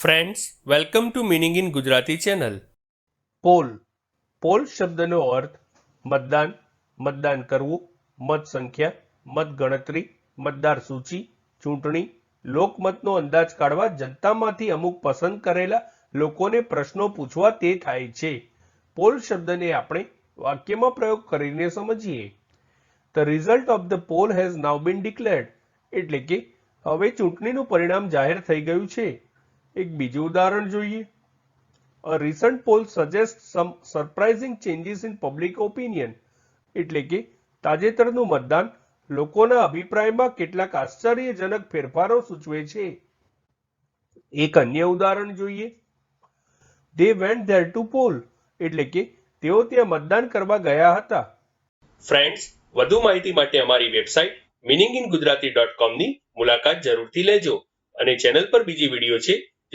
Friends welcome to meaning in Gujarati channel poll poll શબ્દનો અર્થ મતદાન મતદાન કરવું મત સંખ્યા મત ગણતરી મતદાર સૂચિ, ચૂંટણી, લોકમતનો અંદાજ કાઢવા જનતામાંથી અમુક પસંદ કરેલા લોકોને પ્રશ્નો પૂછવા તે થાય છે. પોલ શબ્દને આપણે વાક્યમાં પ્રયોગ કરીને સમજીએ. The result of the poll has now been declared એટલે કે હવે ચૂંટણીનું પરિણામ જાહેર થઈ ગયું છે. એક બીજું ઉદાહરણ જોઈએ. A recent poll suggest some surprising changes in public opinion એટલે કે, તાજેતરનું મતદાન લોકોના અભિપ્રાયમાં કેટલાક આશ્ચર્યજનક ફેરફારો સૂચવે છે. એક અન્ય ઉદાહરણ જોઈએ. They went there to Paul એટલે કે, તેઓ ત્યાં મતદાન કરવા ગયા હતા. ફ્રેન્ડ્સ વધુ માહિતી માટે અમારી website meaning in Gujarati dot કોમની મુલાકાત જરૂરથી લેજો. અને ચેનલ પર બીજી વીડિયો છે